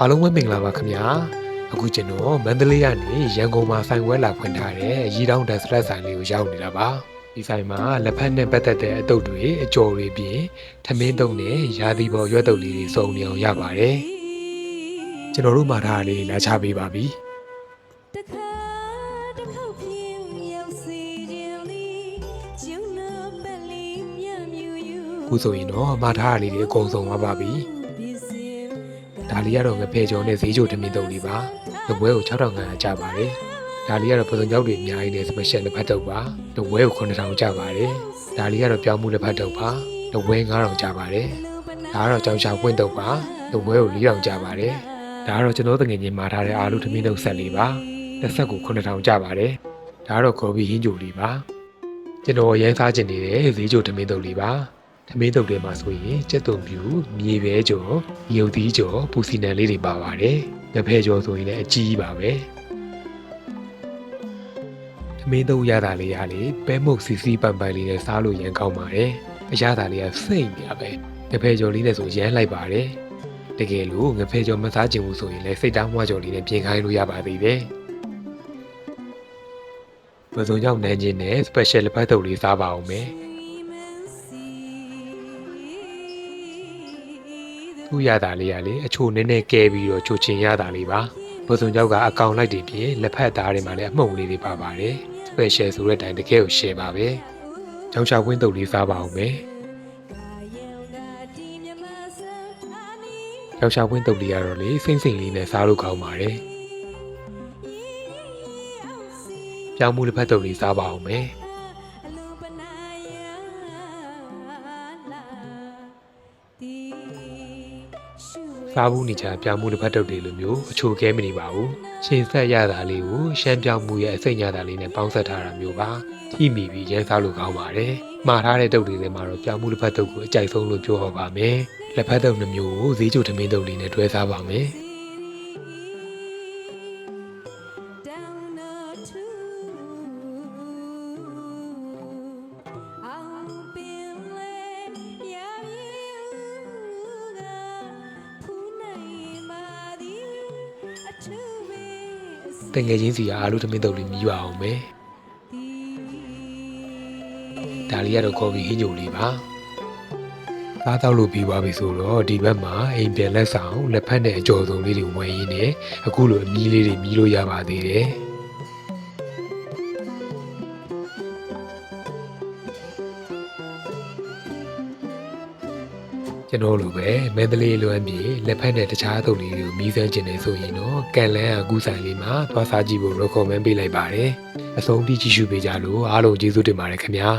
အားလုံးပဲမင်္ဂလာပါခင်ဗျာအခုကျွန်တော်မန္တလေးကနေရန်ကုန်မှာဆိုင်ဝဲလာဖွင့်ထားတဲ့ရီတောင်းဒက်စရက်ဆိုင်လေးကိုရောက်နေတာပါဒီဆိုင်မှာလက်ဖက်နဲ့ပတ်သက်တဲ့အတုပ်တွေအကျော်တွေပြင်ထမင်းတုံးနဲ့ရာသီပေါ်ရွက်တုပ်လေးတွေစုံနေအောင်ရပါတယ်ကျွန်တော်တို့မှာထားတာလေးလာချပေးပါပြီတခါတစ်ခေါက်ပြင်းရောက်စီခြင်းလေးကျုံနာပလေးမြမြူယူအခုဆိုရင်တော့မှာထားတာလေးတွေအကုန်စုံသွားပါပြီဖြစ်စင် ဒါလေးကတော့ငဖဲကျော်နဲ့ဈေးချိုထမင်းတုံးလေးပါတပွဲကို6500ကျပါတယ်ဒါလေးကတော့ပုံစံကြောက်တွေအများကြီးနဲ့ special လက်ဖက်တုပ်ပါတပွဲကို9000ကျပါတယ်ဒါလေးကတော့ပြောင်းမှုလက်ဖက်တုပ်ပါတပွဲ9000ကျပါတယ်ဒါကတော့ကြောင်ချပွင့်တုပ်ပါတပွဲကို4000ကျပါတယ်ဒါကတော့ကျွန်တော်တငယ်ချင်းမှာထားတဲ့အာလူသမင်းတုပ်ဆက်လေးပါတစ်ဆက်ကို9000ကျပါတယ်ဒါကတော့ကော်ဖီဟင်းကြိုလေးပါကျွန်တော်ရိုင်းစားကျင်နေတဲ့ဈေးကြိုသမင်းတုပ်လေးပါ သမင်းတုပ်ထဲမှာဆိုရင်ကျက်သွန်ပြူမြေပဲကြော်ရုပ်သီးကြော်ပူစီနံလေးတွေပါပါတယ်ငဖဲကြော်ဆိုရင်လည်းအကြီးကြီးပါပဲသမင်းတုပ်ရတာလေးရလေပဲမုတ်စီစီပန်ပန်လေးနဲ့စားလို့ရန်ကောင်းပါတယ်အရသာလေးကစိတ်ပြပဲငဖဲကြော်လေးနဲ့ဆိုရမ်းလိုက်ပါတယ်တကယ်လို့ငဖဲကြော်မစားချင်ဘူးဆိုရင်လည်းစိတ်သားမွားကြော်လေးနဲ့ပြင်ခိုင်းလို့ရပါသေးတယ်ပစုံကြောင့်နန်းချင်းနဲ့ special လက်ဖက်တုပ်လေးစားပါအောင်မယ် သူ့ရတာလေးကလေအချိုနည်းနည်းကဲပြီးတော့ချိုချင်ရတာလေးပါပစုံကြောက်ကအကောင်လိုက်တွေပြင်လက်ဖက်သားတွေမှာလည်းအမှုံလေးတွေပါပါတယ် special ဆိုတဲ့အတိုင်းတကယ်ကို share ပါပဲကြောင်ချဝင်းတုပ်လေးစားပါအောင်မယ်ယောက်ျားဝင်းတုပ်လေးကတော့လေစိမ့်စိမ့်လေးနဲ့စားလို့ကောင်းပါတယ်။ပြောင်းမှုတစ်ဖက်တုပ်လေးစားပါအောင်မ စားဘူးနေချာပြောင်းမှုတစ်ဖက်တုပ်လေးလိုမျိုးအချိုကဲမနေပါဘူး။ရှင်ဆက်ရတာလေးကိုရှမ်းပြောင်းမှုရဲ့အစိတ်ညတာလေးနဲ့ပေါင်းဆက်ထားတာမျိုးပါ။ထိမိပြီးရမ်းစားလို့ကောင်းပါတယ်။မှားထားတဲ့တုပ်လေးတွေမှာတော့ပြောင်းမှုတစ်ဖက်တုပ်ကိုအကြိုက်ဆုံးလို့ပြောဟောပါမယ်။လက်ဖက်တုပ်နှမျိုးကိုဈေးချိုထမင်းတုပ်လေးနဲ့တွဲစားပါမယ်။။ တငယ်ချင်းစီကအာလူသမင်းတုပ်လေးမြည်ပါအောင်မယ်ဒါလေးကတော့ကော်ဖီဟင်းကြိုလေးပါသားတောက်လို့ပြီးသွားပြီဆိုတော့ဒီဘက်မှာအိမ်ပြန်လက်ဆောင်လက်ဖက်နဲ့အကျော်စုံလေးတွေဝယ်ရင်းနဲ့အခုလိုအမီးလေးတွေမြည်လို့ရပါသေးတယ် ကျွန်တော်လိုပဲမန္တလေးလွမ်းပြေလက်ဖက်နဲ့တခြားအထုပ်လေးတွေကိုမီးစမ်းကျင်နေဆိုရင်တော့ကန်လန်းအကူဆိုင်လေးမှာသွားစားကြည့်ဖို့ recommend ပေးလိုက်ပါတယ်အဆုံးထိကြည့်ရှုပေးကြလို့အားလုံးကျေးဇူးတင်ပါတယ်ခင်ဗျာ